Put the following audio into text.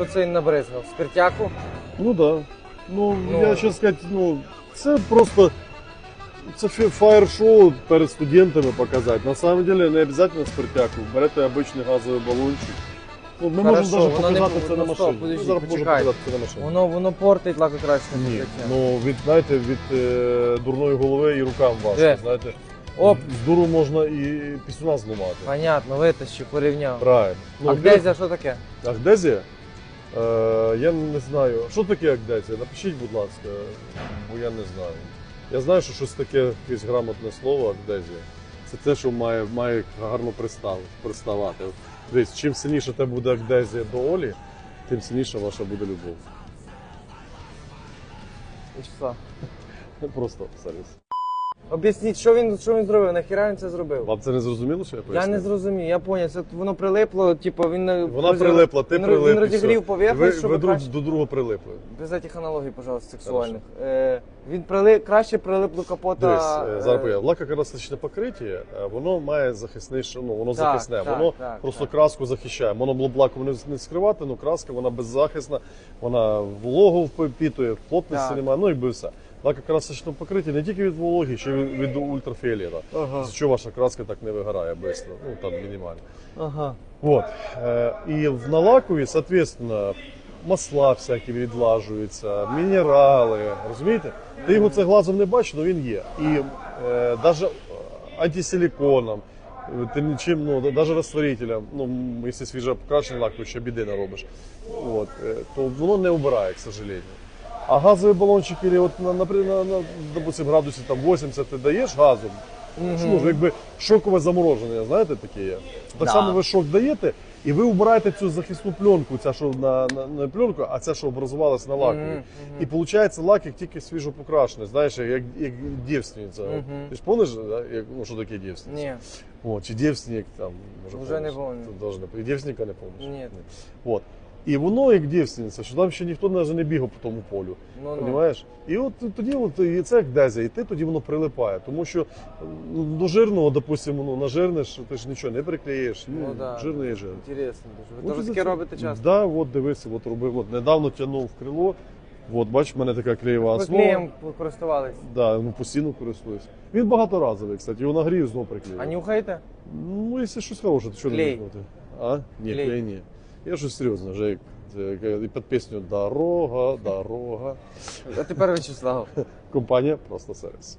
Що це він набризгав? Спиртяку? Ну да. Ну, Ну. я ще сказати, ну, це просто це фаєр-шоу перед студентами показати. На самом деле не обов'язково спиртяку. Берете обичний газовий балончик. Ну, ми Хорошо, можемо навіть воно не це на ну, стоп, подожди, зараз можемо показати це на машині. Воно воно портить лакокрасне Ні, ну від знаєте, від е, дурної голови і рукам важко. Де? Знаєте, Оп, з дуру можна і пісюна зламати. понятно, витащив, порівняв. Правильно. а де- Гдезя що таке? Агдезія? Е, я не знаю. Що таке Агдезія? Напишіть, будь ласка, бо я не знаю. Я знаю, що щось таке, якесь грамотне слово Агдезія. Це те, що має, має гарно пристав, приставати. Дивись, чим сильніше тебе буде Агдезія до Олі, тим сильніша ваша буде любов. І що? Просто сервіс. Об'ясніть, що він, що він зробив, нахіра він це зробив? Вам це не зрозуміло, що я Я не зрозумів, я поняв, це воно прилипло, типу він Вона розі- прилипла, ти він, прилип. Він розігрів поверхність, щоб ви друг краще... до друга прилипли. Без цих аналогій, пожалуйста, сексуальних. Е, він прили... краще прилип до капота. Дивись, е, зараз е, поясню. лакокрасочне покриття, е, воно має захисний, ну воно Так, захисне, так, воно так, просто так. краску захищає. Моноблоблаком не, не скривати, ну краска вона беззахисна, вона вологу впитує, плотності немає, ну якби все. Лакокрасочне покриття не тільки від вологи, ще й від, ультрафіолета. Ага. Що ваша краска так не вигорає швидко, ну там мінімально. Ага. Вот. Е, І в налакові, соответственно, масла всякі відлажуються, мінерали, розумієте? Ти його це глазом не бачиш, але він є. І е, навіть антисиліконом, е, нічим, ну, навіть розтворителем, ну, якщо свіже покрашений лак, то ще біди не робиш. От, е, то воно не убирає, к сожалению. А газовий балончик, или от, на, наприклад, на, на, допустим, градусів там 80 ти даєш газом, ну, якби шокове замороження, знаєте, таке є. Так Да. само ви шок даєте, і ви убираєте цю захисну пленку, ця що на, на, на пленку, а ця, що образувалась на лакові. Мгм, І виходить лак як тільки свіжо покрашений, знаєш, як, як дівственниця. Мгм. Ти ж пам'ятаєш, да, як, ну, що таке дівственниця? Ні. О, чи дівственник там, може, Вже не помниш? помню. Ти должен- І дівственника не пам'ятаєш? Ні. От. І воно як дівственниця, що там ще ніхто навіть не бігав по тому полю. Ну, ну. Понімаєш? І от тоді от, і це як дезя, і ти тоді воно прилипає. Тому що ну, до жирного, допустимо, ну, нажирнеш, ти ж нічого не приклеїш. Ну, Ну, да. жирне є жирне. Інтересно дуже. Ви От теж таке це- робите часто? Да, от дивися, от робив. От недавно тягнув в крило. От, бачиш, в мене така клеєва Ви основа. клеєм користувались. Да, ну, постійно користуюсь. Він багаторазовий, кстати, його нагрію знову приклею. А нюхаєте? Ну, якщо щось хороше, то що не Клей. нюхати? А? Ні, Клей. клей ні. Я щось серйозно, вже як, і під пісню Дорога, дорога. А тепер Вячеслав. Компанія просто сервіс.